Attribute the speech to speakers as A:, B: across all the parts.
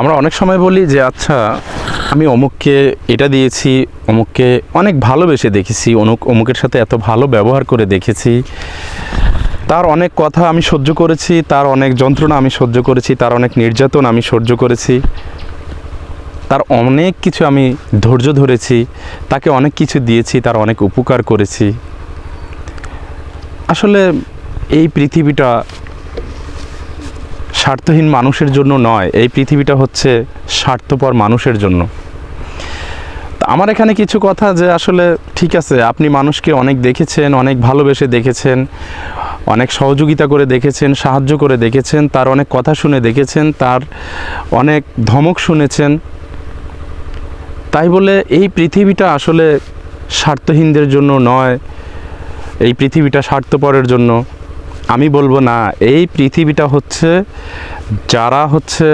A: আমরা অনেক সময় বলি যে আচ্ছা আমি অমুককে এটা দিয়েছি, অমুককে অনেক ভালোবেসে দেখেছি, অমুক, অমুকের সাথে এত ভালো ব্যবহার করে দেখেছি। তার অনেক কথা আমি সহ্য করেছি, তার অনেক যন্ত্রণা আমি সহ্য করেছি, তার অনেক নির্যাতন আমি সহ্য করেছি। তার অনেক কিছু আমি ধৈর্য ধরেছি, তাকে অনেক কিছু দিয়েছি, তার অনেক উপকার করেছি। আসলে এই পৃথিবীটা স্বার্থহীন মানুষের জন্য নয়, এই পৃথিবীটা হচ্ছে স্বার্থপর মানুষের জন্য। আমার এখানে কিছু কথা যে আসলে ঠিক আছে, আপনি মানুষকে অনেক দেখেছেন, অনেক ভালোবেসে দেখেছেন, অনেক সহযোগিতা করে দেখেছেন, সাহায্য করে দেখেছেন, তার অনেক কথা শুনে দেখেছেন, তার অনেক ধমক শুনেছেন। তাই বলে এই পৃথিবীটা আসলে স্বার্থহীনদের জন্য নয়, এই পৃথিবীটা স্বার্থপরের জন্য। আমি বলব না, এই পৃথিবীটা হচ্ছে যারা হচ্ছে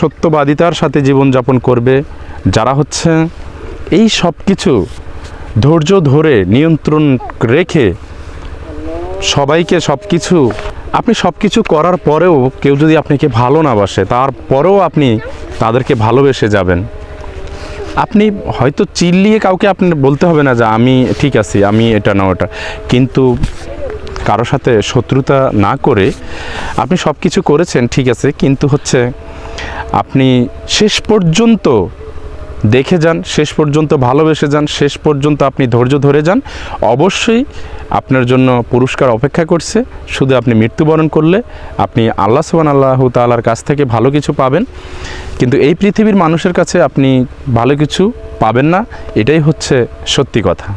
A: সত্যবাদিতার সাথে জীবনযাপন করবে, যারা হচ্ছে এই সব কিছু ধৈর্য ধরে নিয়ন্ত্রণ রেখে সবাইকে সব কিছু আপনি সব কিছু করার পরেও কেউ যদি আপনাকে ভালো না বাসে, তারপরেও আপনি তাদেরকে ভালোবেসে যাবেন। আপনি হয়তো চিল্লিয়ে কাউকে আপনি বলতে হবে না যে আমি ঠিক আছি, আমি এটা না ওটা। কিন্তু কারও সাথে শত্রুতা না করে আপনি সব কিছু করেছেন, ঠিক আছে, কিন্তু হচ্ছে আপনি শেষ পর্যন্ত দেখে যান, শেষ পর্যন্ত ভালোবেসে যান, শেষ পর্যন্ত আপনি ধৈর্য ধরে যান। অবশ্যই আপনার জন্য পুরস্কার অপেক্ষা করছে। শুধু আপনি মৃত্যুবরণ করলে আপনি আল্লাহ সুবান আল্লাহ তালার কাছ থেকে ভালো কিছু পাবেন। কিন্তু এই পৃথিবীর মানুষের কাছে আপনি ভালো কিছু পাবেন না। এটাই হচ্ছে সত্যি কথা।